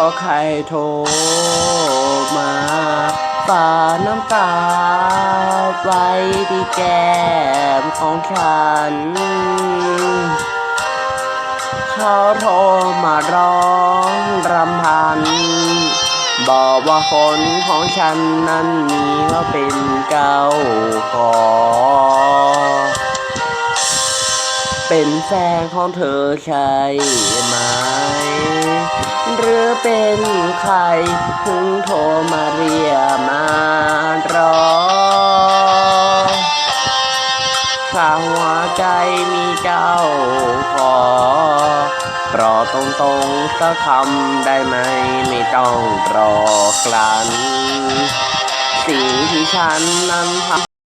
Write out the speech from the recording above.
ขอใครโทรมาฝาน้ำตาไว้ที่แก้มของฉัน เขาโทรมาร้องรำพัน บอกว่าคนของฉันนั้นมีว่าเป็นเจ้าของเป็นแฟนของเธอใช่ไหม เป็นใครถึงโทรมาเรียมารอถ้าหัวใจมีเจ้าขอรอตรงๆสักคำได้ไหมไม่ต้องรอกลัน สิ่งที่ฉันนั้นท